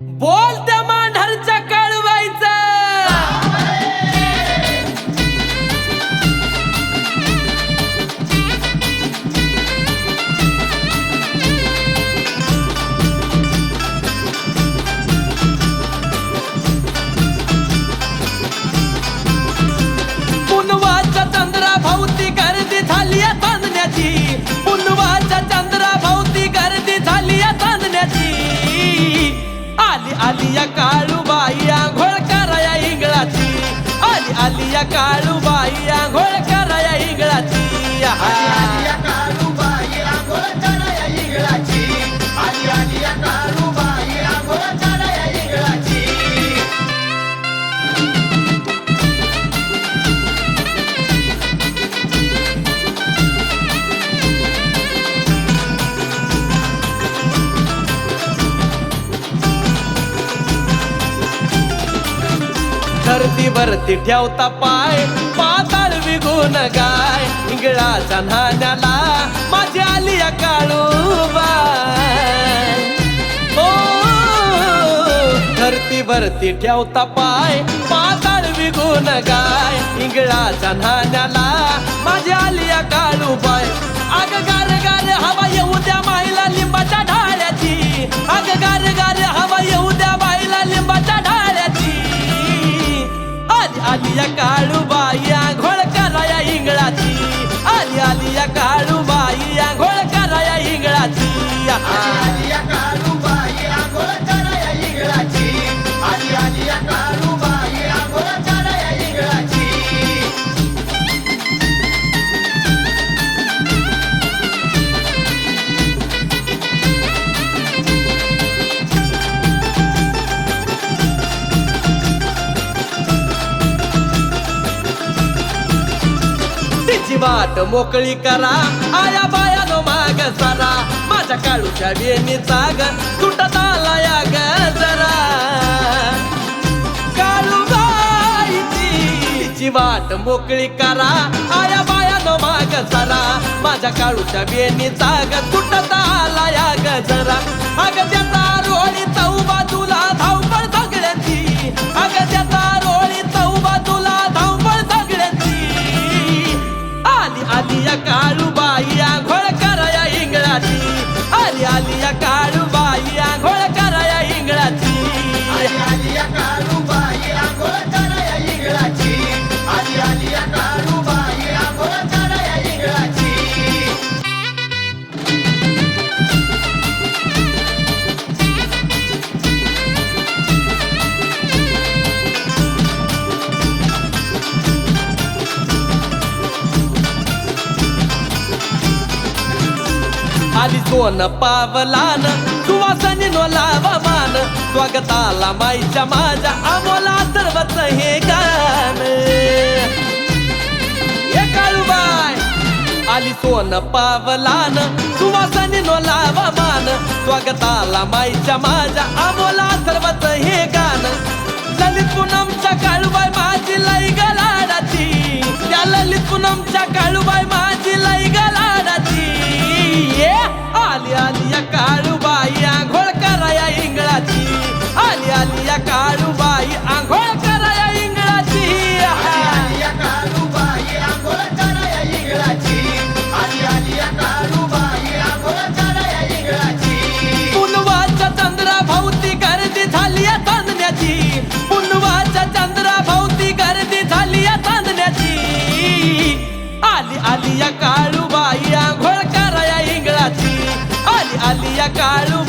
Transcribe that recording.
Boa! आली धरतीवरती ठेवता पाय. पाताळ विगून गाय. इंगळाच्या नाण्याला माझी आली या काळूबाई ओ धरतीवरती ठेवता पाय. पाताळ विगून गाय. इंगळाच्या नाण्याला माझी आली या काळूबाय अग गार गाय. आली आली या काळूबाई आंघोळ कराया इंगळाची. आली आली या काळूबाई आंघोळ कराया इंगळाची. वाट मोकळी करा. आया बायानो माग सरा. माझ्या काळूच्या वेणीचा ग तुटत आला या ग जरा. काळूबाईची वाट मोकळी करा. आया बायानो माग सरा. माझ्या काळूच्या वेणीचा ग तुटत आली सोन पावलान सुवासनी नो लावा मान स्वागताला माईच्या माझ्या आमोला सर्वच हे गाण. हे काळूबाई आली सोन पावलान सुवासनी नो लावा मान स्वागताला माईच्या माझ्या आमोला सर्वच हे गाण. ललित पूनमच्या काळूबाई माझी लाई गलाडाची. त्या ललित पूनमच्या काळूबाई पुनवाच्या चंद्रा भोवती गर्दी झाली या चांदण्याची. आली आली या काळूबाई आंघोळ कराया इंगळाची. आली आली या काळू